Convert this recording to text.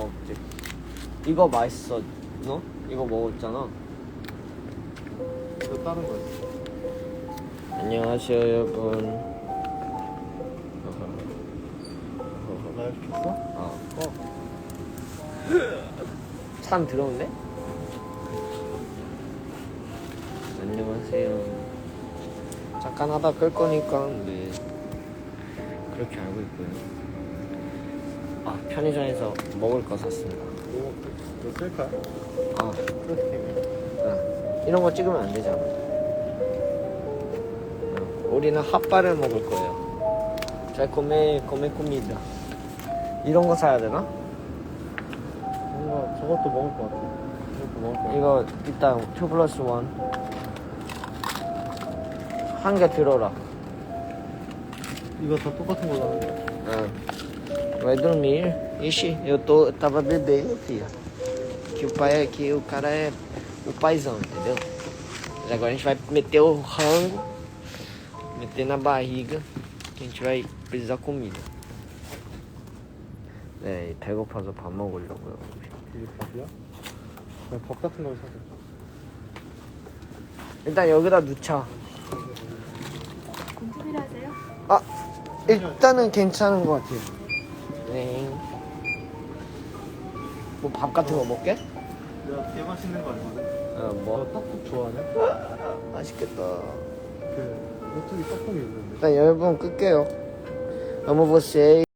먹지. 이거 맛있어. 너? 이거 먹었잖아. 이거 다른 거 있어. 안녕하세요, 여러분. 나 이렇게? 아, 어. 참 들어온데? 안녕하세요. 잠깐 하다 끌 거니까, 네. 그렇게 알고 있고요. 아, 편의점에서 먹을 거 샀습니다. 이거, 이거 쓸까? 아. 응. 이런 거 찍으면 안 되잖아. 응. 우리는 핫바를 먹을 거예요. 잘 코메, 코메 코미다. 이런 거 사야 되나? 뭔가 저것도 먹을 것 같아. 이것도 먹을 것 같아. 이거 일단 2 플러스 1. 한 개 들어라. 이거 다 똑같은 거야. Ah. Vai dormir. Ixi, eu tô, eu tava bebendo, filha. Que o pai aqui, o cara é o paizão, entendeu? Mas agora a gente vai meter o rango, meter na barriga, que a gente vai precisar comida. 네, 배고파서 밥 먹으려고요. 이게 밥이야? 그냥 밥 같은 걸 사자. 일단 여기다 넣자. 공주 필요하세요? 아, 일단은 괜찮은 것 같아요. 네. 뭐밥 같은 거 먹게? 내가 개 맛있는 거 알거든? 어, 너 뭐? 떡국 좋아하냐? 맛있겠다. 그, 메뚜기 떡국이 있는데. 일단 여러분 끌게요. 어머 보세요.